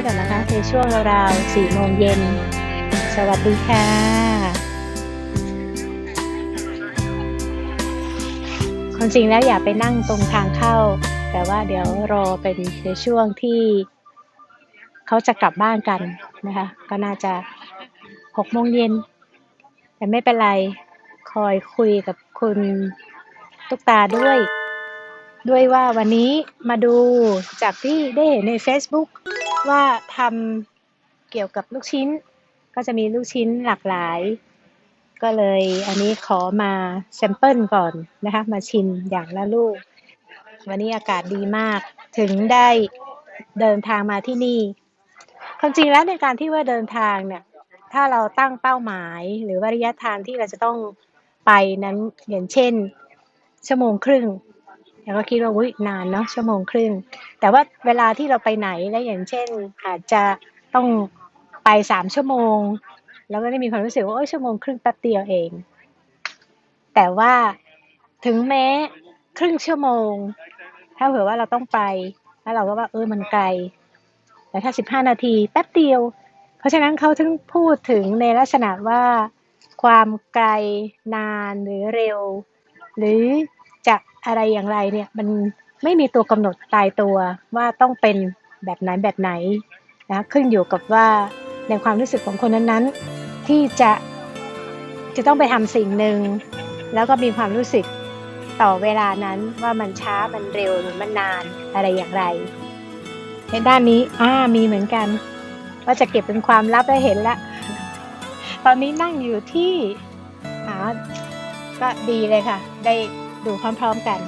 นี้ก่อนนะคะในช่วงราวๆ4โมงเย็น สวัสดีค่ะความจริงแล้วอย่าไปนั่งตรงทางเข้า แต่ว่าเดี๋ยวรอเป็นในช่วงที่เขาจะกลับบ้านกันนะคะ ก็น่าจะ6โมงเย็น แต่ไม่เป็นไร คอยคุยกับคุณตุ๊กตาด้วย ด้วยว่าวันนี้มาดูจากที่ได้เห็นใน Facebook ว่าทำเกี่ยวกับลูกชิ้น ก็จะมีลูกชิ้นหลากหลาย ก็เลยอันนี้ขอมาแซมเปิลก่อนนะคะ มาชิมอย่างละลูก วันนี้อากาศดีมากถึงได้เดินทางมาที่นี่ความจริงแล้วในการที่ว่าเดินทางเนี่ยถ้าเราตั้งเป้าหมายหรือว่าระยะทางที่เราจะต้องไปนั้นอย่างเช่น ชั่วโมงครึ่งเราก็คิดว่าอุ้ยนานเนาะชั่วโมงครึ่ง แต่ว่าเวลาที่เราไปไหนแล้วอย่างเช่น อาจจะต้องไปสามชั่วโมง แล้วก็ได้มีความรู้สึกว่าโอ้ชั่วโมงครึ่งแป๊บเดียวเอง แต่ว่าถึงแม้ครึ่งชั่วโมง ถ้าเผื่อว่าเราต้องไป แล้วเราก็ว่าเออมันไกล แต่ถ้าสิบห้านาทีแป๊บเดียว เพราะฉะนั้นเขาถึงพูดถึงในลักษณะว่าความไกลนานหรือเร็ว หรือจะอะไรอย่างไรเนี่ยมัน ไม่มีตัวกำหนดตายตัวว่าต้องเป็นแบบไหนแบบไหนนะขึ้นอยู่กับว่าในความรู้สึกของคนนั้นๆ ที่จะจะต้องไปทำสิ่งหนึ่ง แล้วก็มีความรู้สึกต่อเวลานั้นว่ามันช้ามันเร็วหรือมันนานอะไรอย่างไร ในด้านนี้อ่ามีเหมือนกัน ว่าจะเก็บเป็นความลับได้เห็นแล้วตอนนี้นั่งอยู่ที่อ่าก็ดีเลยค่ะ ได้ดูพร้อมๆกัน